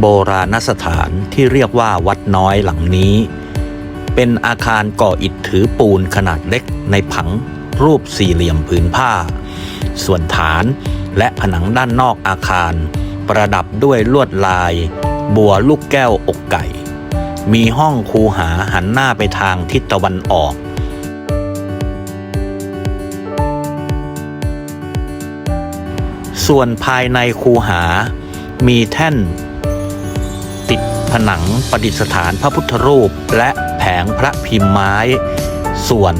โบราณสถานที่เรียกว่าวัดน้อยหลังนี้ เป็นอาคารก่ออิฐถือปูนขนาดเล็กในผังรูปสี่เหลี่ยมผืนผ้า ส่วนฐานและผนังด้านนอกอาคาร ประดับด้วยลวดลาย บัวลูกแก้วอกไก่ มีห้องคูหาหันหน้าไปทางทิศตะวันออกส่วนภายในคูหา มีแท่น ผนังประดิษฐานพระพุทธรูป และแผงพระพิมพ์ไม้ ส่วน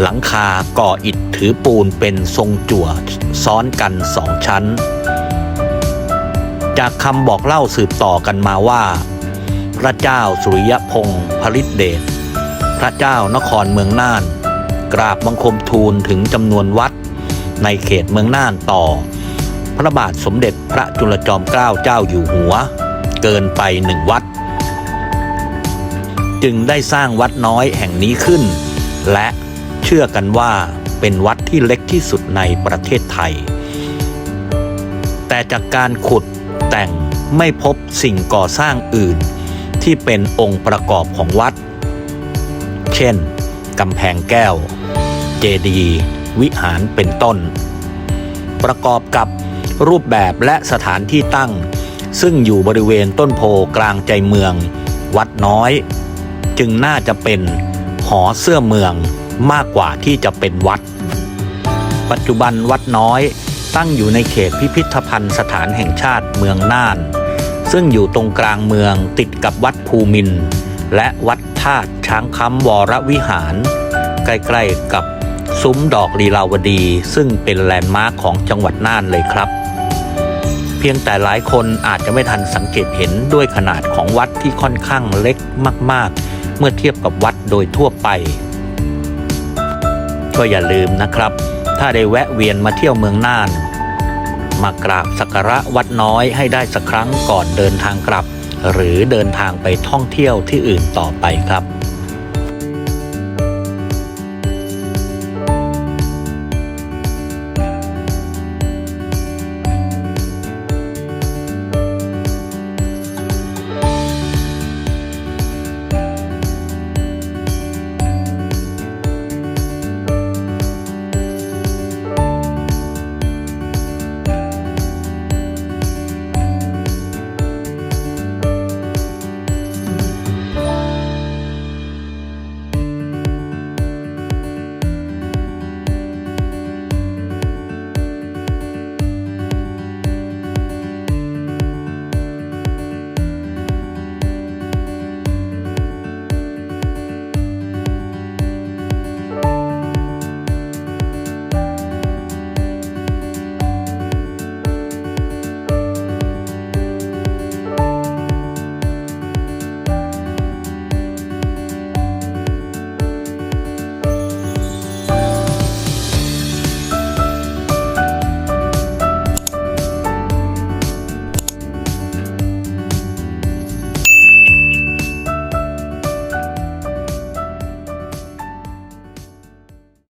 หลังคาก่ออิฐถือปูนเป็นทรงจั่วซ้อนกันสองชั้น จากคำบอกเล่าสืบต่อกันมาว่า พระเจ้าสุริยพงศ์พริตเดชพระเจ้านครเมืองน่าน กราบบังคมทูลถึงจำนวนวัด ในเขตเมืองน่านต่อ พระบาทสมเด็จพระจุลจอมเกล้าเจ้าอยู่หัว เกินไปหนึ่งวัด จึงได้สร้างวัดน้อยแห่งนี้ขึ้น และเชื่อกันว่าเป็นวัดที่เล็กที่สุดในประเทศไทย แต่จากการขุดแต่งไม่พบสิ่งก่อสร้างอื่น ที่เป็นองค์ประกอบของวัด เช่นกำแพงแก้ว เจดีย์วิหารเป็นต้น ประกอบกับรูปแบบและสถานที่ตั้ง ซึ่งอยู่บริเวณต้นโพกลางใจเมือง วัดน้อย จึงน่าจะเป็นหอเสื้อเมืองมากกว่าที่จะเป็นวัด ปัจจุบันวัดน้อยตั้งอยู่ในเขตพิพิธภัณฑ์สถานแห่งชาติเมืองน่าน ซึ่งอยู่ตรงกลางเมืองติดกับวัดภูมิน และวัดธาตุช้างคำวรวิหาร ใกล้ ๆ กับซุ้มดอกลีลาวดี ซึ่งเป็นแลนด์มาร์คของจังหวัดน่านเลยครับ พียงแต่หลายคนอาจจะไม่ทันสังเกตเห็นด้วยขนาดของวัดที่ค่อนข้างเล็กมาก ๆ เมื่อเทียบกับวัดโดยทั่วไป ก็อย่าลืมนะครับ ถ้าได้แวะเวียนมาเที่ยวเมืองน่าน มากราบสักการะวัดน้อยให้ได้สักครั้งก่อนเดินทางกลับ หรือเดินทางไปท่องเที่ยวที่อื่นต่อไปครับ